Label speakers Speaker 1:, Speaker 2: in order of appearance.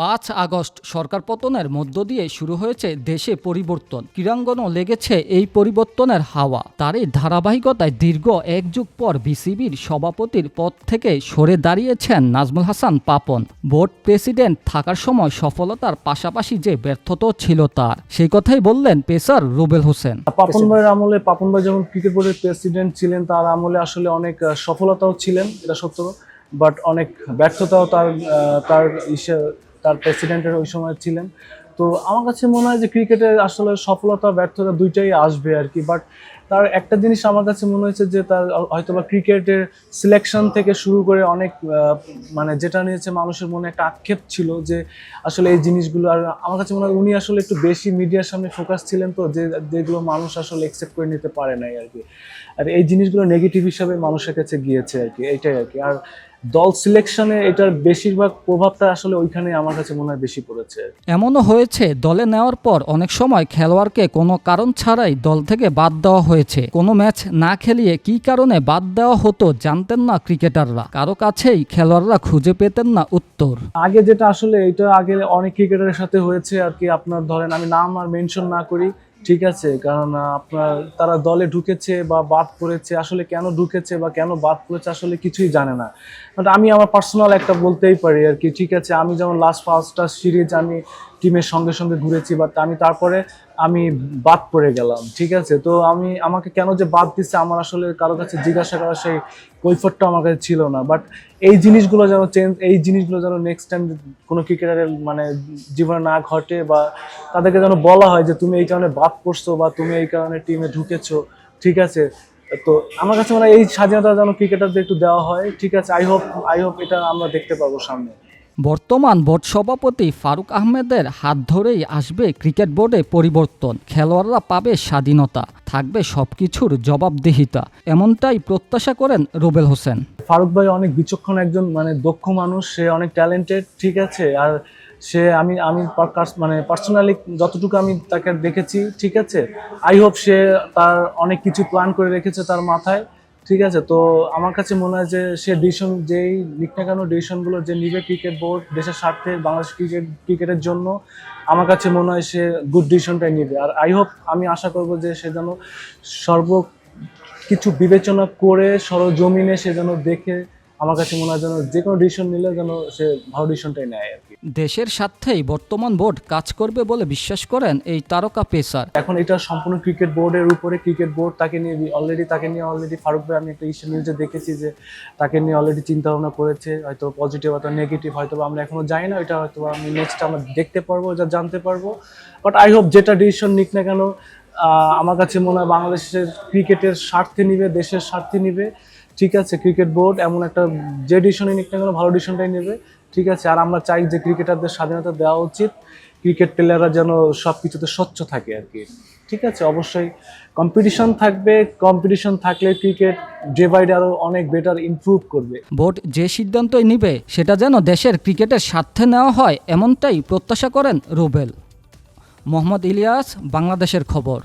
Speaker 1: পাঁচ আগস্ট সরকার পতনের মধ্য দিয়ে শুরু হয়েছে দেশে পরিবর্তন। ক্রীড়াঙ্গনও লেগেছে এই পরিবর্তনের হাওয়া। তারই ধারাবাহিকতায় দীর্ঘ এক যুগ পর বিসিবির সভাপতির পদ থেকে সরে দাঁড়িয়েছেন নাজমুল হাসান পাপন। বোর্ড প্রেসিডেন্ট থাকার সময় সফলতার পাশাপাশি যে ব্যর্থতাও ছিল তার। সেই কথাই বললেন পেসার রুবেল হোসেন।
Speaker 2: পাপন ভাইয়ের আমলে পাপন ভাই যখন ক্রিকেট বোর্ডের প্রেসিডেন্ট ছিলেন, তার আমলে আসলে অনেক সফলতাও ছিলেন, এটা সত্য। বাট অনেক ব্যর্থতাও তার তার তার প্রেসিডেন্টের ওই সময় ছিলেন। তো আমার কাছে মনে হয় যে ক্রিকেটে আসলে সফলতা, ব্যর্থতা দুইটাই আসবে আর কি। বাট তার একটা জিনিস আমার কাছে মনে হয়েছে যে তার হয়তোবা ক্রিকেটের সিলেকশন থেকে শুরু করে অনেক মানে যেটা নিয়েছে মানুষের মনে একটা আক্ষেপ ছিল যে আসলে এই জিনিসগুলো আর আমার কাছে মনে হয় উনি আসলে একটু বেশি মিডিয়ার সামনে ফোকাস ছিলেন তো, যে যেগুলো মানুষ আসলে একসেপ্ট করে নিতে পারে নাই আর কি। আর এই জিনিসগুলো নেগেটিভ হিসাবে মানুষের কাছে গিয়েছে আর কি, এইটাই আর কি। আর দল সিলেকশনে এটার বেশিরভাগ প্রভাবটা আসলে ওইখানে আমার কাছে মনে হয় বেশি পড়েছে
Speaker 1: এমনও হয়েছে, দলে নেওয়ার পর অনেক সময় খেলোয়াড়কে কোনো কারণ ছাড়াই দল থেকে বাদ দেওয়া হয়েছে। কোনো ম্যাচ না খেলিয়ে কী কারণে বাদ দেওয়া হতো জানতেন না ক্রিকেটাররা। কারও কাছেই খেলোয়াড়রা খুঁজে পেতেন না উত্তর।
Speaker 2: আগে যেটা আসলে, এটা আগে অনেক ক্রিকেটারের সাথে হয়েছে আর কি। আপনার ধরেন, আমি নাম আর মেনশন না করি, ঠিক আছে? কারণ আপনার, তারা দলে ঢুকেছে বা বাদ পড়েছে। আসলে কেন ঢুকেছে বা কেন বাদ পড়েছে আসলে কিছুই জানে না। আমি আমার পার্সোনাল একটা বলতেই পারি আর কি, ঠিক আছে? আমি যেমন লাস্ট পাঁচটা সিরিজ আমি টিমের সঙ্গে সঙ্গে ঘুরেছি বাট আমি তারপরে আমি বাদ পড়ে গেলাম, ঠিক আছে? তো আমি, আমাকে কেন যে বাদ দিচ্ছে আমার আসলে কারও কাছে জিজ্ঞাসা করার সেই কৈফতটা আমার কাছে ছিল না। বাট এই জিনিসগুলো যেন চেঞ্জ এই জিনিসগুলো যেন নেক্সট টাইম কোনো ক্রিকেটারের মানে জীবনে না ঘটে বা তাদেরকে যেন বলা হয় যে তুমি এই কারণে বাদ পড়ছো বা তুমি এই কারণে টিমে ঢুকেছো, ঠিক আছে? তো আমার কাছে মনে এই স্বাধীনতা যেন ক্রিকেটারদের একটু দেওয়া হয়, ঠিক আছে? আই হোপ আই হোপ এটা আমরা দেখতে পাবো সামনে।
Speaker 1: বর্তমান বোর্ড সভাপতি ফারুক আহমেদের হাত ধরেই আসবে ক্রিকেট বোর্ডে পরিবর্তন। খেলোয়াড়রা পাবে স্বাধীনতা, থাকবে সবকিছুর জবাবদিহিতা, এমনটাই প্রত্যাশা করেন রুবেল হোসেন।
Speaker 2: ফারুক ভাই অনেক বিচক্ষণ একজন মানে দক্ষ মানুষ, সে অনেক ট্যালেন্টেড ঠিক আছে, আর সে আমি আমি মানে পার্সোনালি যতটুকু আমি তাকে দেখেছি, ঠিক আছে আই হোপ সে তার অনেক কিছু প্ল্যান করে রেখেছে তার মাথায়। ঠিক আছে, তো আমার কাছে মনে হয় যে সে ডিসিশন যেই নিক না কেন ডিসিশনগুলো যে নিবে ক্রিকেট বোর্ড দেশের স্বার্থে বাংলাদেশ ক্রিকেট ক্রিকেটের জন্য, আমার কাছে মনে হয় সে গুড ডিসিশনটাই নিবে। আর আই হোপ আমি আশা করব যে সে যেন সর্ব কিছু বিবেচনা করে সরজমিনে সে যেন দেখে আমার কাছে মনে হয় যেন যে কোনো ডিসিশন নিলে যেন সে ভালো ডিসিশনটাই নেয় আর কি।
Speaker 1: দেশের স্বার্থেই বর্তমান বোর্ড কাজ করবে বলে বিশ্বাস করেন এই তারকা পেসার।
Speaker 2: এখন এটা সম্পূর্ণ ক্রিকেট বোর্ডের উপরে ক্রিকেট বোর্ড তাকে নিয়ে অলরেডি তাকে নিয়ে অলরেডি ফারুক ভাই আমি একটা ইস্যু নিউজে দেখেছি যে তাকে নিয়ে অলরেডি চিন্তা ভাবনা করেছে হয়তো পজিটিভ অথবা নেগেটিভ হয়তো আমরা এখনও জানি না এটা হয়তো আমি নেক্সট আমরা দেখতে পারব যা জানতে পারব। বাট আই হোপ যেটা ডিসিশন নিক না কেন আমার কাছে মনে হয় বাংলাদেশের ক্রিকেটের স্বার্থে নিবে দেশের স্বার্থে নিবে। ঠিক আছে ক্রিকেট বোর্ড এমন একটা যে ডিসিশনই নিক না কেন, ভালো ডিসিশনটাই নেবে। ঠিক আছে, আর আমরা চাই যে ক্রিকেটারদের স্বাধীনতা দেওয়া উচিত। ক্রিকেট প্লেয়াররা যেন সব কিছুতে স্বচ্ছ থাকে আর কি। ঠিক আছে, অবশ্যই কম্পিটিশন থাকবে। কম্পিটিশন থাকলে ক্রিকেট ডে বাই ডে আরও অনেক বেটার ইমপ্রুভ করবে।
Speaker 1: বোর্ড যে সিদ্ধান্তই নিবে, সেটা যেন দেশের ক্রিকেটের স্বার্থে নেওয়া হয়, এমনটাই প্রত্যাশা করেন রুবেল। মোহাম্মদ ইলিয়াস, বাংলাদেশের খবর।